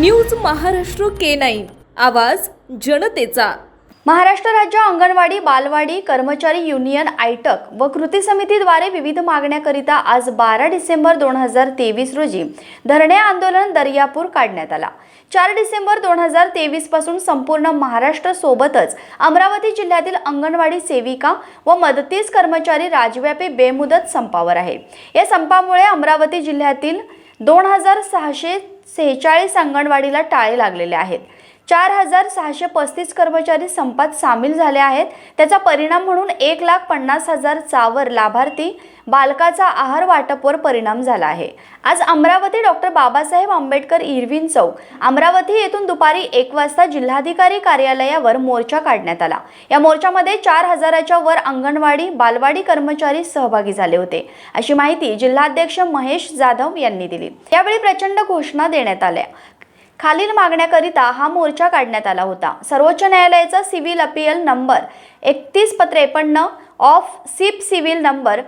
News Maharashtra K nine. आवाज जनतेचा. महाराष्ट्र राज्य अंगणवाडी बालवाडी कर्मचारी युनियन आयटक व कृती समितीद्वारे विविध मागण्याकरिता आज बारा डिसेंबर दोन हजार तेवीस रोजी धरणे आंदोलन दर्यापूर काढण्यात आला. चार डिसेंबर दोन हजार तेवीसपासून संपूर्ण महाराष्ट्र सोबतच अमरावती जिल्ह्यातील अंगणवाडी सेविका व मदतीस कर्मचारी राजव्यापी बेमुदत संपावर आहे. या संपामुळे अमरावती जिल्ह्यातील दोन हजार सहाशे सेहेचाळीस अंगणवाडीला टाळे लागलेले आहेत. चार हजार सहाशे पस्तीस कर्मचारी संपात सामील झाले आहेत. त्याचा परिणाम म्हणून एक लाख पन्नास हजार चावर लाभार्थी बालकाचा आहार वाटपवर परिणाम झाला आहे. आज अमरावती डॉक्टर बाबासाहेब आंबेडकर इरविन चौक अमरावती येथून दुपारी एक वाजता जिल्हाधिकारी कार्यालयावर मोर्चा काढण्यात आला. या मोर्चामध्ये चार हजाराच्या वर अंगणवाडी बालवाडी कर्मचारी सहभागी झाले होते. अशी माहिती जिल्हाध्यक्ष महेश जाधव यांनी दिली. यावेळी प्रचंड घोषणा देण्यात आल्या. खालील मागण्याकरिता हा मोर्चा काढण्यात आला होता. सर्वोच्च न्यायालयाचा सिव्हिल अपील नंबर एकतीस त्रेपन्न ऑफ सिप सिव्हिल नंबर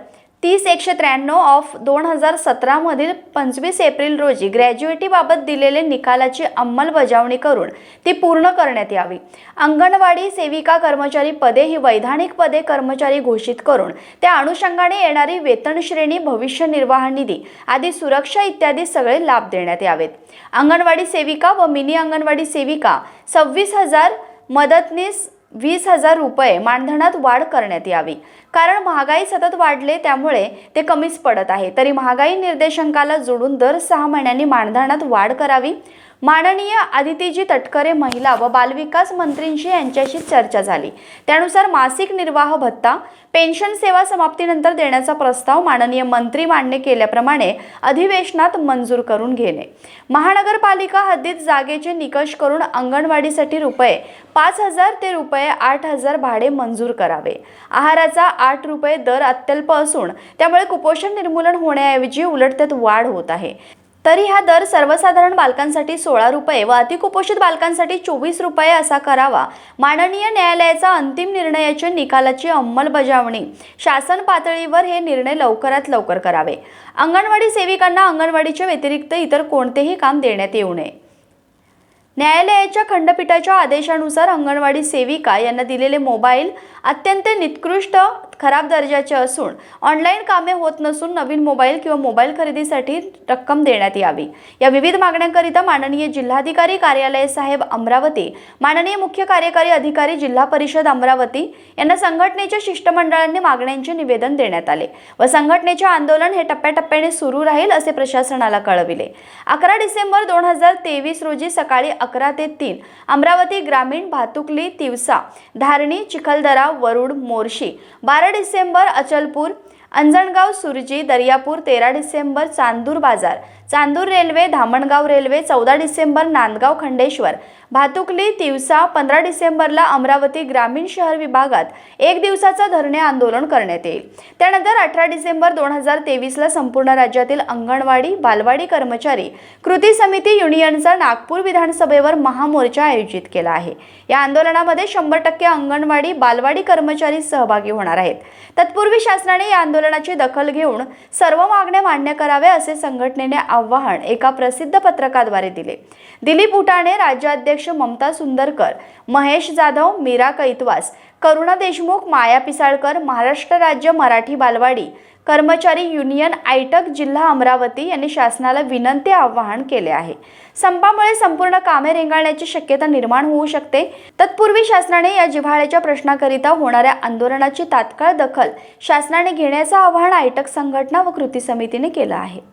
तीस एकशे त्र्याण्णव ऑफ दोन हजार सतरामधील पंचवीस एप्रिल रोजी ग्रॅज्युएटीबाबत दिलेले निकालाची अंमलबजावणी करून ती पूर्ण करण्यात यावी. अंगणवाडी सेविका कर्मचारी पदे ही वैधानिक पदे कर्मचारी घोषित करून त्या अनुषंगाने येणारी वेतनश्रेणी भविष्य निर्वाह निधी आदी सुरक्षा इत्यादी सगळे लाभ देण्यात यावेत. अंगणवाडी सेविका व मिनी अंगणवाडी सेविका सव्वीस हजार मदतनीस वीस हजार रुपये मानधनात वाढ करण्यात यावी. कारण महागाई सतत वाढले त्यामुळे ते कमीच पडत आहे. तरी महागाई निर्देशांकाला जोडून दर सहा महिन्यांनी मानधनात वाढ करावी. माननीय आदितीजी तटकरे महिला व बालविकास मंत्रींशी यांच्याशी चर्चा झाली. त्यानुसार मासिक निर्वाह भत्ता पेन्शन सेवा समाप्तीनंतर देण्याचा प्रस्ताव माननीय मंत्री मान्य केल्याप्रमाणे अधिवेशनात मंजूर करून घेणे. महानगरपालिका हद्दीत जागेचे निकष करून अंगणवाडीसाठी रुपये पाच हजार ते रुपये आठ हजार भाडे मंजूर करावे. आहाराचा आठ रुपये दर अत्यल्प असून त्यामुळे कुपोषण निर्मूलन होण्याऐवजी उलट त्यात वाढ होत आहे. तरी हा दर सर्वसाधारण बालकांसाठी सोळा रुपये व अतिकुपोषित बालकांसाठी चोवीस रुपये असा करावा. माननीय न्यायालयाचा अंतिम निर्णयाच्या निकालाची अंमलबजावणी. शासन पातळीवर हे निर्णय लवकरात लवकर करावे. अंगणवाडी सेविकांना अंगणवाडीच्या व्यतिरिक्त इतर कोणतेही काम देण्यात येऊ नये. न्यायालयाच्या खंडपीठाच्या आदेशानुसार अंगणवाडी सेविका यांना दिलेले मोबाईल अत्यंत निकृष्ट खराब दर्जाचे असून ऑनलाईन कामे होत नसून नवीन मोबाईल किंवा मोबाईल खरेदीसाठी रक्कम देण्यात यावी. या विविध मागण्यांकरिता माननीय जिल्हाधिकारी कार्यालय साहेब अमरावती माननीय मुख्य कार्यकारी अधिकारी जिल्हा परिषद अमरावती यांना संघटनेच्या शिष्टमंडळांनी मागण्यांचे निवेदन देण्यात आले व संघटनेचे आंदोलन हे टप्प्याटप्प्याने सुरू राहील असे प्रशासनाला कळविले. अकरा डिसेंबर दोन हजार तेवीस रोजी सकाळी अकरा ते तीन अमरावती ग्रामीण भातुकली तिवसा धारणी चिखलदरा वरुड मोर्शी बारा डिसेंबर अचलपूर अंजणगाव सुरजी दर्यापूर तेरा डिसेंबर चांदूर बाजार. चांदूर रेल्वे धामणगाव रेल्वे चौदा डिसेंबर नांदगाव खंडेश्वर. भातुकली तिवसा पंधरा डिसेंबरला अमरावती ग्रामीण शहर विभागात एक दिवसाचा धरणे आंदोलन करण्यात येईल. त्यानंतर अठरा डिसेंबर दोन हजार तेवीसला संपूर्ण राज्यातील अंगणवाडी बालवाडी कर्मचारी कृती समिती युनियनचा नागपूर विधानसभेवर महामोर्चा आयोजित केला आहे. या आंदोलनामध्ये शंभर टक्के अंगणवाडी बालवाडी कर्मचारी सहभागी होणार आहेत. तत्पूर्वी शासनाने या आंदोलनाची दखल घेऊन सर्व मागण्या मान्य कराव्या असे संघटनेने आव्हान एका प्रसिद्ध पत्रकाद्वारे दिले. दिलीप उटाणे राज्याध्यक्ष ममता सुंदरकर महेश जाधव मीरा कैतवास करुणा देशमुख माया पिसाळकर महाराष्ट्र राज्य मराठी बालवाडी कर्मचारी युनियन आयटक जिल्हा अमरावती यांनी शासनाला विनंती आवाहन केले आहे. संपामुळे संपूर्ण कामे रेंगाळण्याची शक्यता निर्माण होऊ शकते. तत्पूर्वी शासनाने या जिव्हाळ्याच्या प्रश्नाकरिता होणाऱ्या आंदोलनाची तात्काळ दखल शासनाने घेण्याचं आवाहन आयटक संघटना व कृती समितीने केलं आहे.